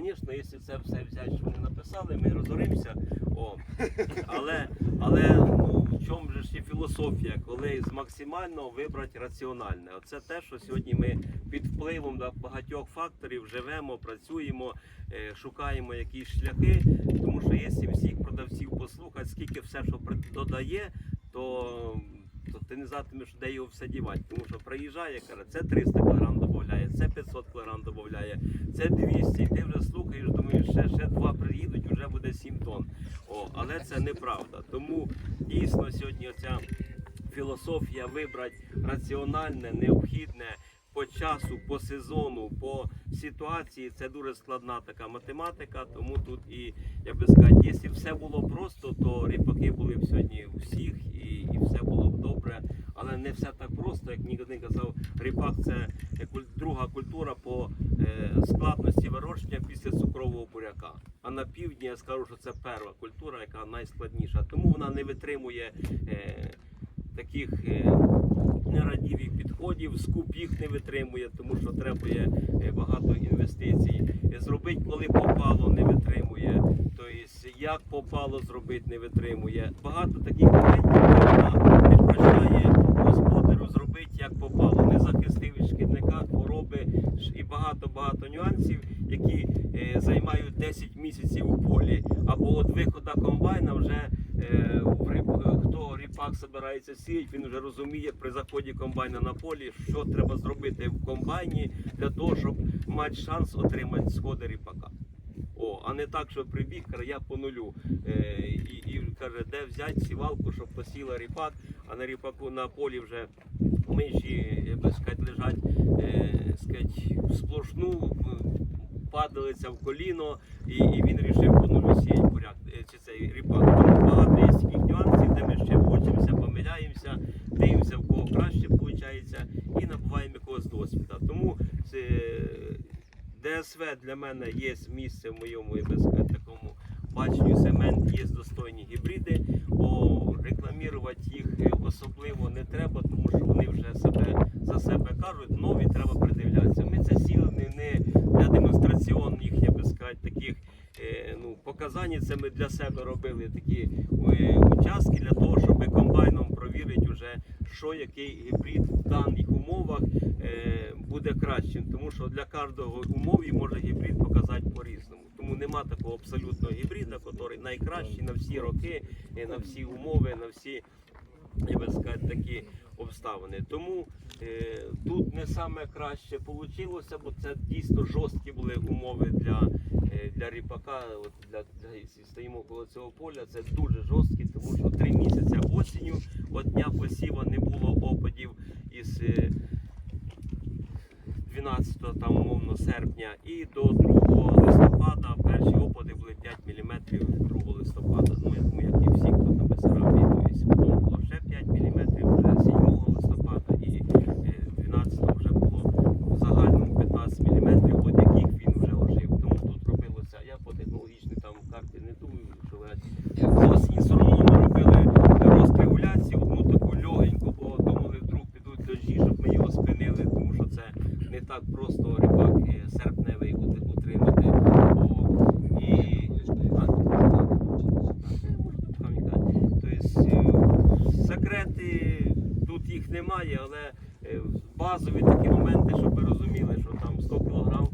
Звісно, якщо це все взяти, що вони написали, ми розоримося. О. Але, але ну, в чому ж є філософія, коли з максимального вибрати раціональне. Оце те, що сьогодні ми під впливом да, багатьох факторів живемо, працюємо, е, шукаємо якісь шляхи. Тому що якщо всіх продавців послухати, скільки все, що додає, то ти не знатимеш, де його все дівати. Тому що приїжджає, каже, це 300 кг додає, це 500 кг додає, це 200. І ти вже слухаєш, думаєш, ще, ще два приїдуть, вже буде 7 тонн. О, але це неправда. Тому дійсно сьогодні оця філософія вибрати раціональне, необхідне. По часу, по сезону, по ситуації це дуже складна така математика. Тому тут і я би сказати, якщо все було просто, то ріпаки були б сьогодні у всіх і, і все було б добре. Але не все так просто, як ніхто казав, ріпак це друга культура по е, складності вирощення після цукрового буряка. А на півдні я скажу, що це перша культура, яка найскладніша. Тому вона не витримує е, таких е, нерадівих підходів, скуп їх не витримує, тому що требує е, багато інвестицій. Е, Зробити, коли попало, не витримує. Тобто, як попало зробити, не витримує. Багато таких моментів, не прощає господарю зробити, як попало. Не захистив від шкідника, хвороби і багато-багато нюансів, які е, займають 10 місяців у полі. Або от вихода комбайна вже хто ріпак збирається сіяти, він вже розуміє при заході комбайна на полі, що треба зробити в комбайні для того, щоб мати шанс отримати сходи ріпака. О, а не так, що прибіг, каже, я по нулю. Е, і, і каже, де взяти сівалку, щоб посіла ріпак, а на ріпаку на полі вже миші, сказати, лежать е, сказати, сплошну, е, падалиця в коліно, і, і він вирішив по нулю сіяти буряк, е, чи цей багато є таких нюансів, де ми ще вчимося, помиляємося, дивимося, в кого краще виходить, і набуваємо якогось досвіду. Тому це ДСВ для мене є місце в моєму я би такому баченню семен, є достойні гібриди. О, рекламувати їх е, особливо не треба, тому що вони вже себе за себе кажуть, нові треба придивлятися. Ми це сіли не, для демонстраційних, я би сказати, таких е, ну, показань. Це ми для себе робили такі е, участки для того, щоб комбайном провірити вже, що який гібрид в даних умовах е, буде кращим. Тому що для кожного умові може гібрид показати по-різному. Тому нема такого абсолютного гібрида, який найкращий на всі роки, е, на всі умови, на всі я би сказати, такі обставини. Тому е, тут не саме краще вийшло, бо це дійсно жорсткі були умови для, е, для ріпака. От для, для стоїмо коло цього поля, це дуже жорсткі, тому що три місяці осінню, от дня посіва не було опадів із. е, 12 там, умовно, серпня і до 2 листопада перші опади були 5 мм 2 листопада. Ну, я думаю, як і всі, хто на Бесарабії, тобто потім було ще 5 мм вже 7 листопада і е, 12 вже було в загальному 15 мм, от яких він вже ожив. Тому тут робилося, я по технологічній там карті не думаю, що ви з осені все одно ми робили розрегуляцію, одну таку легеньку, бо думали, вдруг підуть дощі, щоб ми його спинили, тому що це не так просто рибак е, серпневий ут- утримати. О, і а, можна пам'ятати. Тобто, е, секрети тут їх немає, але е, базові такі моменти, щоб ви розуміли, що там 100 кг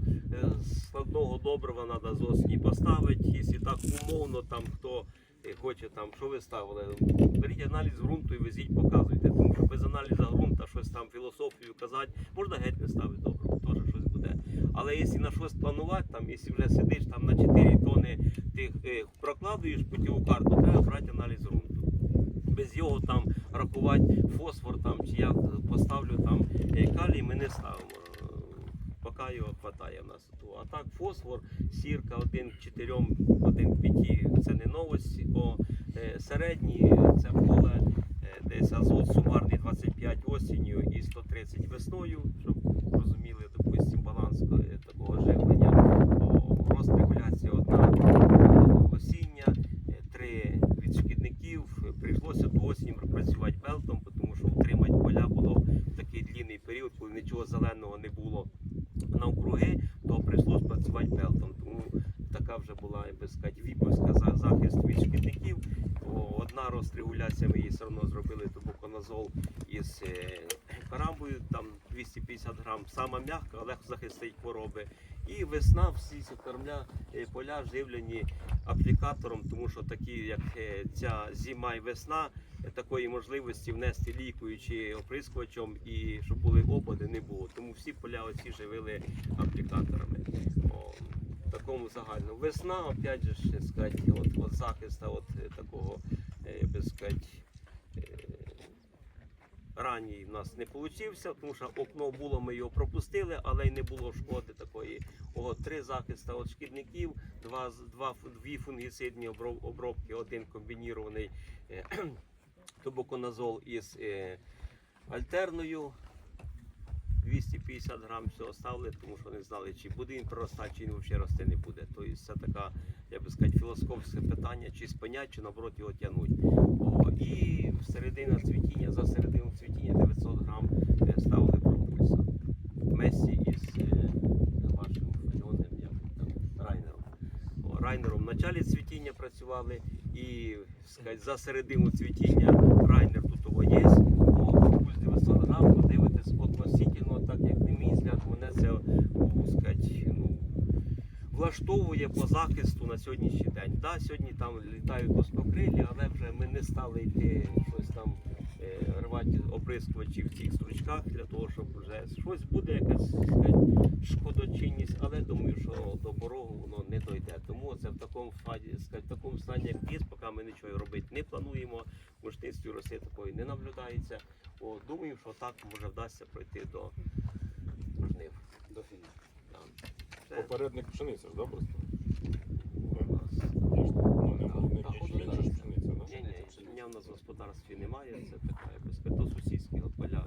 складного добрива треба з осені поставити. Якщо так умовно, там хто е, хоче, там, що ви ставили, беріть аналіз ґрунту і везіть, показуйте. Тому що без аналізу ґрунту щось там філософію казати, можна геть не ставити добриво, теж щось буде. Але якщо на щось планувати, там, якщо вже сидиш там на 4 тони, ти е, прокладуєш путіву карту, треба брати аналіз ґрунту. Без його там рахувати фосфор там, чи я поставлю там калій, ми не ставимо. Поки його хватає в нас. А так фосфор, сірка 1 к 4, 1 к 5 це не новості. О, е, середній це поле е, десь азот сумарний 25 осінню і 130 весною, щоб розуміли, допустим, баланс е, такого живлення. О, Розрегуляція одна е, осіння, е, три від шкідників. Е, Прийшлося до осінь працювати белтом, тому що утримати поля було в такий длінний період, коли нічого зеленого не було навкруги, то прийшлося працювати белтом. Тому сказати, віповська за- захист від шкідників. Одна розрегуляція ми її все одно зробили тубоконазол із е, карамбою, там 250 грам, сама м'яка, але захистить хвороби. І весна всі ці кормля е, поля живлені аплікатором, тому що такі, як е, ця зима і весна, такої можливості внести лікуючи оприскувачем і щоб були опади, не було. Тому всі поля оці живили аплікаторами. Такому загальному. Весна, опять же, сказати, от, от захиста от е, такого, е, я би сказати, е, ранній в нас не вийшов, тому що окно було, ми його пропустили, але й не було шкоди такої. О, три захиста від шкідників, два, два, дві фунгіцидні обробки, один комбінірований тубоконазол із альтерною. 250 грам всього ставили, тому що не знали, чи буде він проростати, чи він взагалі рости не буде. Тобто це така, я би сказати, філософське питання, чи спинять, чи наоборот його тягнуть. О, і середина цвітіння, за середину цвітіння 900 грам е, ставили пропульса. Месі із е, вашим як там, райнером. О, райнером в началі цвітіння працювали і сказати, за середину цвітіння райнер тут є. О, пропульс 900 грам, подивитись относительно, так як на мій взгляд, мене це о, сказати, ну, влаштовує по захисту на сьогоднішній день. Да, сьогодні там літають доскокрилі, але вже ми не стали йти щось там е, рвати оприскувачі в цих стручках для того, щоб вже щось буде якась сказати, шкодочинність, але думаю, що до порогу воно не дойде. Тому це в такому фаді, сказати, в такому стані, як є, поки ми нічого робити не плануємо. В мушництві роси такої не наблюдається. О, думаю, що так може вдасться пройти до. До фіні. Попередник пшениця ж, да, просто? Ну? Ні, ні, в нас в господарстві немає, це така якось то сусідські поля